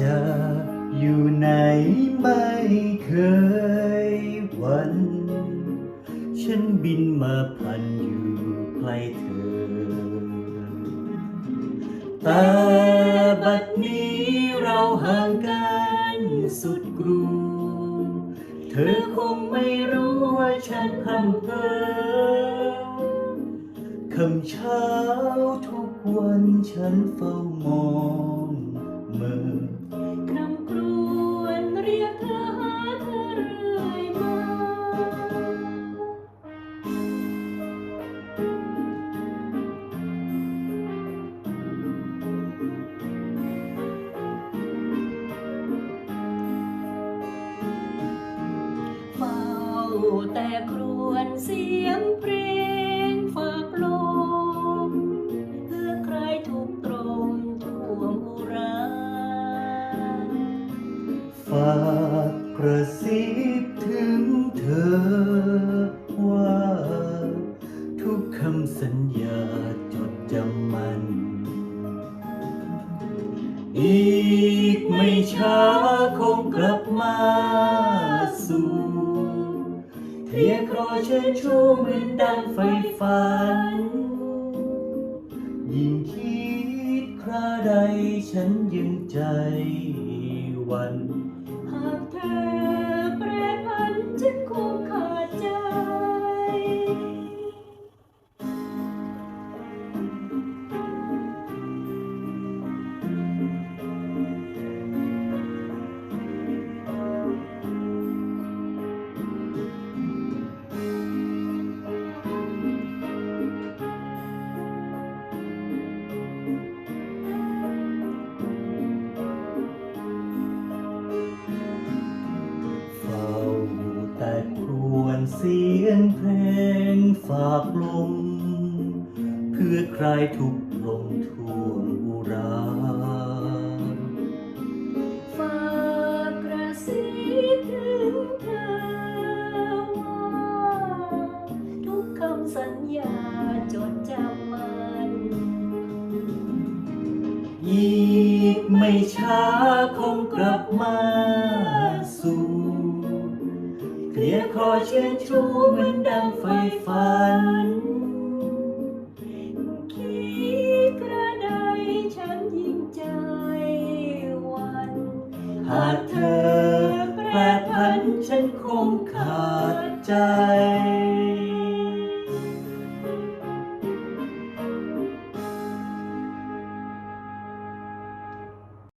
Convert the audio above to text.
จะอยู่ไหนไม่เคยหวัน ฉันบินมาพันอยู่ใกล้เธอ แต่บัดนี้เราห่างกันสุดกรูเธอคงไม่รู้ว่าฉันพำเพอคำเช้าทุกวันฉันเฝ้ามอง แต่ครวญเสียงเพลงฝากลม เพื่อใครถูกตรมท่วงอุราฝากกระซิบถึงเธอว่า ทุกคำสัญญาจดจำมัน อีกไม่ช้าคงกลับมา เทียครอเชิญชูเหมือนดังไฟฝัน ยิ่งคิดคราใดฉันยังใจวันหากเธอ เสียงเพลงฝากลม เพื่อใครทุกลมท่วงอุราฝากกระซิบถึงเธอว่าทุกคำสัญญาจดจำมันอีกไม่ช้าคงกลับมาสู่ เกลียขอเชิญชูเหมือนดังไฟฝัน คิดกระไดฉันยิ่งใจวัน หากเธอแปรพันฉันคงขาดใจ